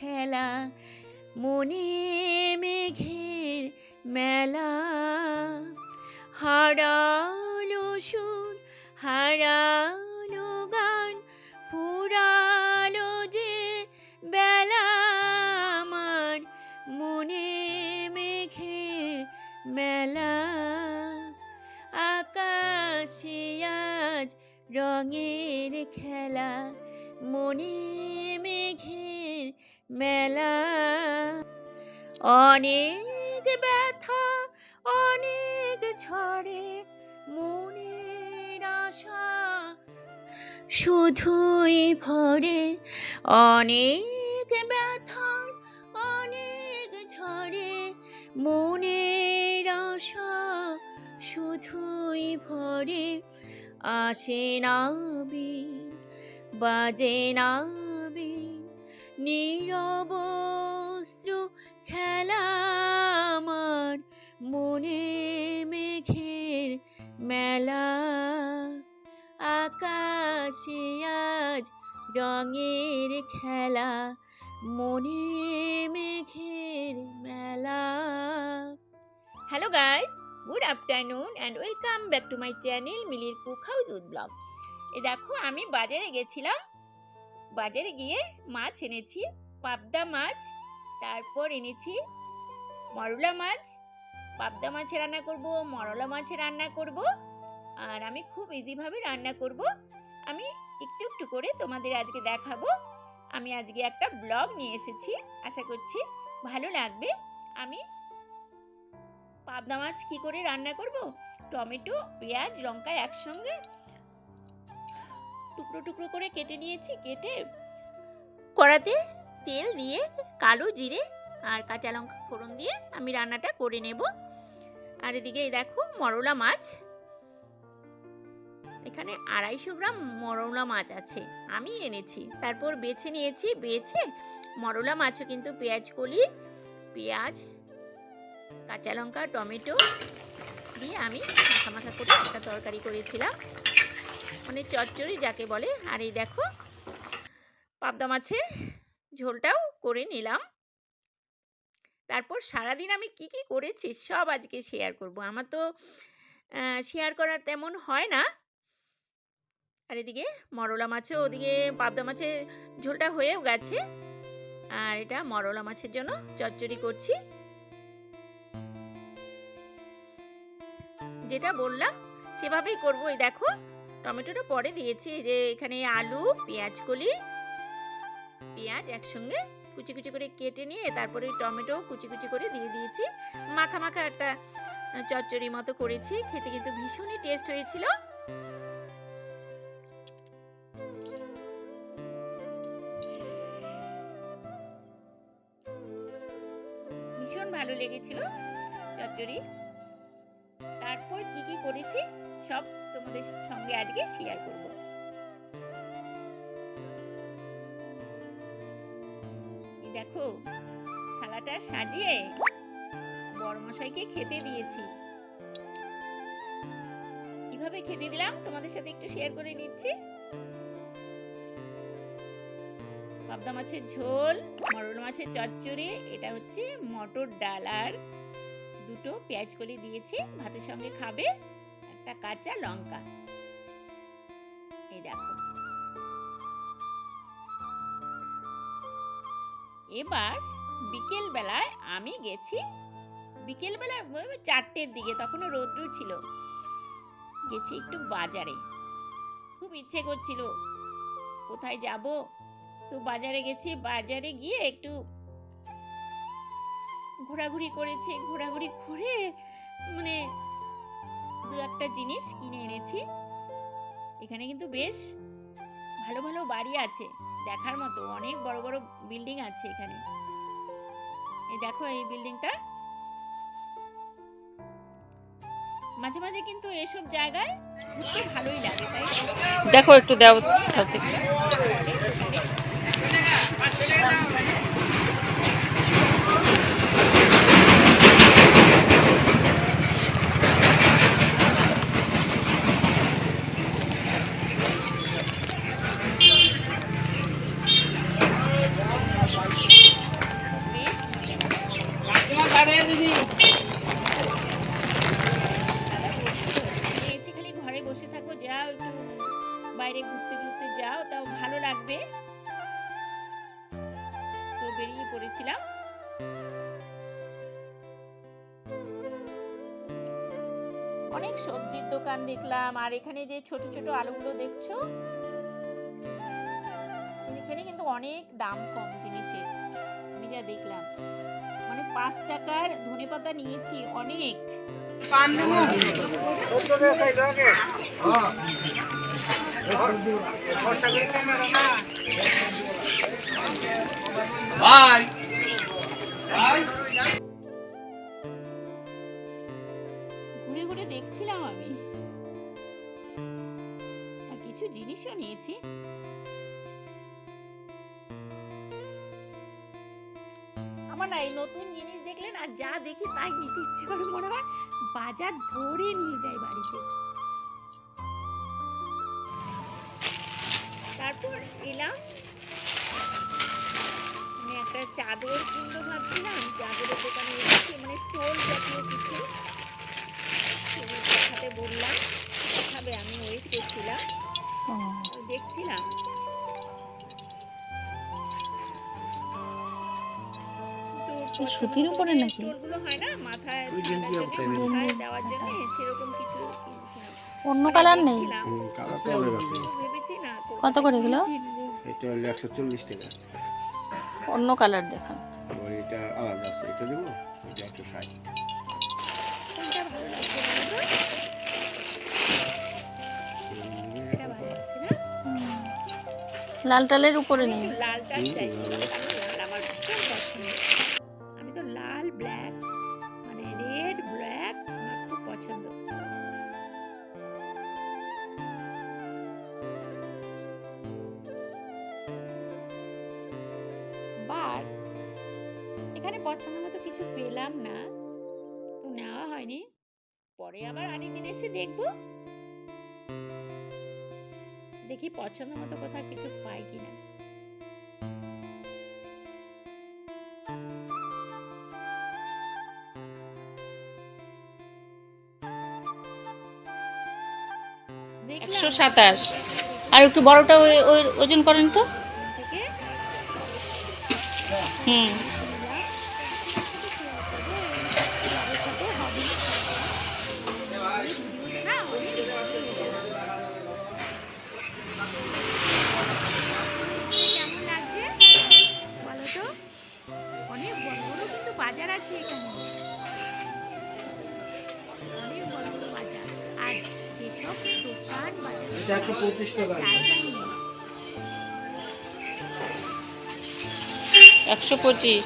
খেলা। মনে মেঘের মেলা। হারালো সুর, হারালো গান, ফুরালো যে বেলা আমার। মনে মেঘের মেলা। আকাশে আজ রঙের খেলা। মনে মেঘের মেলা। অনেক ব্যথা, অনেক ঝড়ে মনের আশা। শুধুই ভরে অনেক ব্যথা, অনেক ঝড়ে মনের আশা। শুধুই ভরে আসে না বাজে না বিন, নীরব অশ্রু খেলা আমার মনে মেঘের মেলা। আকাশে আজ রঙের খেলা মনে মেঘের মেলা। Hello guys good afternoon and welcome back to my channel মিলির কুক হাউস উড এ দেখো, আমি বাজারে গেছিলাম। বাজারে গিয়ে মাছ এনেছি, পাবদা মাছ, তারপর এনেছি মরলা মাছ। পাবদা মাছে রান্না করব, মরলা মাছে রান্না করব, আর আমি খুব ইজিভাবে রান্না করব। আমি একটু একটু করে তোমাদের আজকে দেখাবো। আমি আজকে একটা ব্লগ নিয়ে এসেছি, আশা করছি ভালো লাগবে। আমি পাবদা মাছ কি করে রান্না করব? টমেটো, পেঁয়াজ, লঙ্কা একসঙ্গে টুকরো টুকরো করে কেটে নিয়েছি, কেটে কড়াতে তেল দিয়ে কালো জিরে আর কাঁচা লঙ্কা ফোড়ন দিয়ে আমি রান্নাটা করে নেব। আর এদিকে দেখো মরলা মাছ। এখানে আড়াইশো গ্রাম মরলা মাছ আছে, আমি এনেছি। তারপর বেছে নিয়েছি, বেছে মরলা মাছও কিন্তু পেঁয়াজ কলি, পেঁয়াজ, কাঁচা লঙ্কা, টমেটো দিয়ে আমি মাখা মাখা করে একটা তরকারি করেছিলাম। মানে চচ্চড়ি যাকে বলে। আর এই দেখো, পাবদা মাছের ঝোলটাও করে নিলাম। তারপর সারাদিন আমি কি কি করেছি সব আজকে শেয়ার করব। আমার তো শেয়ার করার তেমন হয় না। আর এদিকে মরলা মাছও ওদিকে পাবদা মাছের ঝোলটা হয়েও গেছে। আর এটা মরলা মাছের জন্য চচ্চড়ি করছি। যেটা বললাম সেভাবেই করব। এই দেখো টমেটোটা পরে দিয়েছি যে এখানে আলু, পেঁয়াজ কলি, পেঁয়াজ একসঙ্গে কুচি কুচি করে কেটে নিয়ে তারপরে টমেটো কুচি কুচি করে দিয়ে দিয়েছি। মাখা মাখা একটা চচ্চড়ি মতো করেছি, খেতে কিন্তু ভীষণই টেস্ট হয়েছিল। ভীষণ ভালো লেগেছিল চচ্চড়ি। তারপর কি কি করেছি? সব তোমাদের সঙ্গে আজকে শেয়ার করব। দেখো, থালাটা সাজিয়ে বড়মশাইকে খেতে দিয়েছি। কীভাবে খেতে দিলাম তোমাদের সাথে একটু শেয়ার করে নিচ্ছি। পাবদা মাছের ঝোল মরল মাছের চচ্চড়ি, এটা হচ্ছে মটর ডাল। আর দুটো পেঁয়াজ কলি দিয়েছি, ভাতের সঙ্গে খাবে। একটা কাঁচা লঙ্কা। এই দেখো। এবার বিকেল বেলায় আমি গেছি বিকেল বেলায় চারটের দিকে, তখনও রৌদ্র ছিল। গেছি একটু বাজারে। খুব ইচ্ছে করছিল, কোথায় যাব? তো বাজারে গেছি, বাজারে গিয়ে একটু ঘোরাঘুরি করেছে, ঘোরাঘুরি করে মানে দু একটা জিনিস কিনে এনেছি। এখানে কিন্তু বেশ ভালো ভালো বাড়ি আছে দেখার মতো। অনেক বড় বড় বিল্ডিং আছে এখানে। এই দেখো এই বিল্ডিংটা। মাঝে মাঝে কিন্তু এসব জায়গায় ঘুরতে ভালোই লাগে দেখো একটু দাও সবজির দোকান দেখলাম, আর এখানে যে ছোট ছোট আলুগুলো দেখছ? এখানে কিন্তু অনেক দাম কম জিনিসের। আমি যা দেখলাম। মানে পাঁচ টাকার ধনে পাতা নিয়েছি অনেক। ভাই। না এই নতুন জিনিস দেখলে না যা দেখি তাই নিতে ইচ্ছে করে। মনে হয় বাজার ধরে নিয়ে যাই বাড়িতে। তারপর এলাম। মানে একটা চাদর কিনবো ভাবছিলাম। চাদরের দোকানে এসেছি মানে স্টোল জাতীয় কিছু। দেখাতে বললাম। দেখাবে আমি ওয়েট করছিলাম। দেখছিলাম। সেরকম উপরে নাকি? অন্য কালার নেই? কত করে এগুলো? এটা হলো একশো চল্লিশ টাকা। অন্য কালার দেখান। এটা আলাদা আছে এটা দেবো? এটা একশো ষাট। লাল টালের উপরে নেই। লাল হয়নি। পরে আবার আরেকদিন এসে দেখব। দেখি পছন্দ মতো কোথাও কিছু পাই কিনা। একশো সাতাশ। আর একটু বড়টা ওজন করেন তো। হুম। এটা একশো পঁচিশ টাকা একশো পঁচিশ।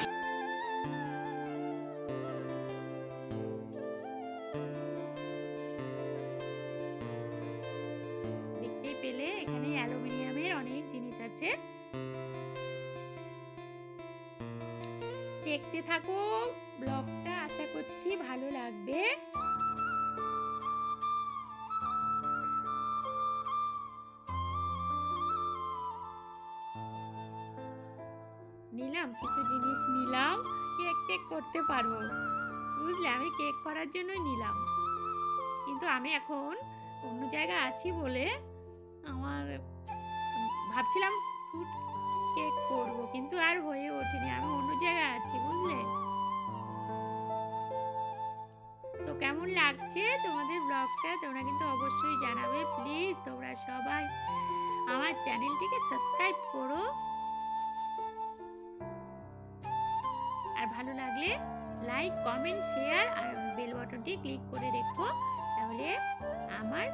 দেখতেই পেলে এখানে অ্যালুমিনিয়ামের অনেক জিনিস আছে। দেখতে থাকো ব্লগটা আশা করছি ভালো লাগবে। নিলাম, কিছু জিনিস নিলাম, কেক টেক করতে পারব। বুঝলে? আমি কেক করার জন্যই নিলাম। কিন্তু আমি এখন অন্য জায়গায় আছি বলে আমার, ভাবছিলাম ফ্রুট কেক করব, কিন্তু আর হয়ে ওঠেনি। আমি অন্য জায়গায় আছি, বুঝলে? তো কেমন লাগছে তোমাদের ব্লগটা তোমরা কিন্তু অবশ্যই জানাবে। প্লিজ তোমরা সবাই আমার চ্যানেলটিকে সাবস্ক্রাইব করো। লাগলে লাইক কমেন্ট শেয়ার আর বেল বাটনটি ক্লিক করে রেখো। তাহলে আমার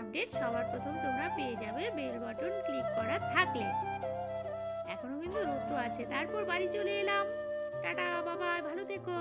আপডেট সবার প্রথম তোমরা পেয়ে যাবে বেল বাটন ক্লিক করা থাকলে। এখনও কিন্তু রৌদ্র আছে। তারপর বাড়ি চলে এলাম। টাটা বাবা ভালো থেকো।